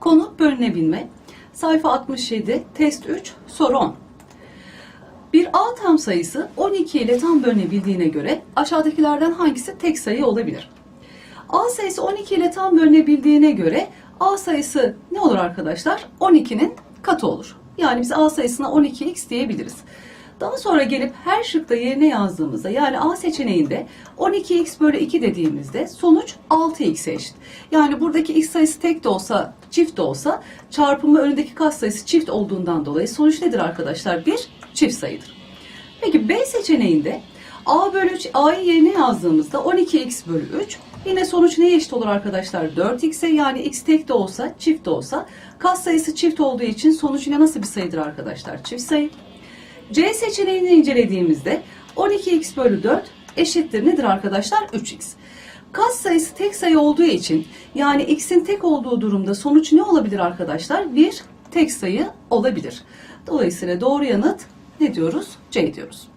Konu bölünebilme. Sayfa 67, test 3, soru 10. Bir A tam sayısı 12 ile tam bölünebildiğine göre aşağıdakilerden hangisi tek sayı olabilir? A sayısı 12 ile tam bölünebildiğine göre A sayısı ne olur arkadaşlar? 12'nin katı olur. Yani biz A sayısına 12x diyebiliriz. Daha sonra gelip her şıkta yerine yazdığımızda yani A seçeneğinde 12x bölü 2 dediğimizde sonuç 6x'e eşit. Yani buradaki x sayısı tek de olsa çift de olsa çarpımı önündeki kas sayısı çift olduğundan dolayı sonuç nedir arkadaşlar? Bir çift sayıdır. Peki B seçeneğinde A bölü 3, A'yı yerine yazdığımızda 12x bölü 3 yine sonuç neye eşit olur arkadaşlar? 4x'e yani x tek de olsa çift de olsa kas sayısı çift olduğu için sonuç yine nasıl bir sayıdır arkadaşlar? Çift sayı. C seçeneğini incelediğimizde 12x bölü 4 eşittir nedir arkadaşlar? 3x. Kas sayısı tek sayı olduğu için yani x'in tek olduğu durumda sonuç ne olabilir arkadaşlar? Bir tek sayı olabilir. Dolayısıyla doğru yanıt ne diyoruz? C diyoruz.